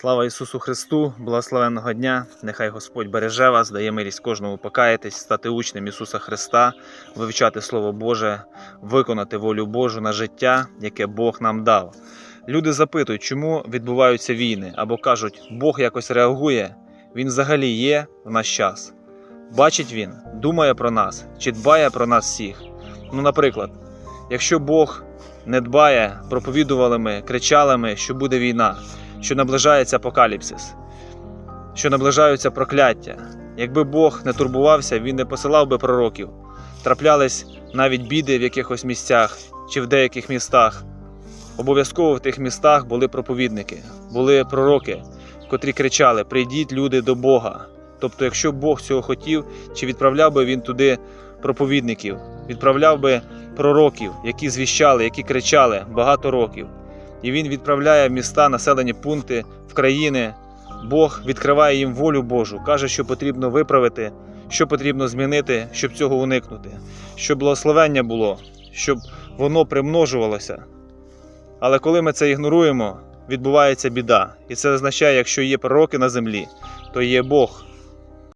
Слава Ісусу Христу, благословенного дня! Нехай Господь береже вас, дає милість кожному покаятись, стати учнем Ісуса Христа, вивчати Слово Боже, виконати волю Божу на життя, яке Бог нам дав. Люди запитують, чому відбуваються війни, або кажуть, Бог якось реагує, Він взагалі є в наш час. Бачить Він, думає про нас чи дбає про нас всіх. Ну, наприклад, якщо Бог не дбає, проповідували ми, кричали ми, що буде війна, що наближається апокаліпсис, що наближаються прокляття. Якби Бог не турбувався, він не посилав би пророків. Траплялись навіть біди в якихось місцях чи в деяких містах. Обов'язково в тих містах були проповідники, були пророки, котрі кричали: Прийдіть, люди, до Бога. Тобто, якщо Бог цього хотів, чи відправляв би він туди проповідників, відправляв би пророків, які звіщали, які кричали багато років. І він відправляє в міста, населені пункти, в країни. Бог відкриває їм волю Божу, каже, що потрібно виправити, що потрібно змінити, щоб цього уникнути, щоб благословення було, щоб воно примножувалося. Але коли ми це ігноруємо, відбувається біда. І це означає, якщо є пророки на землі, то є Бог.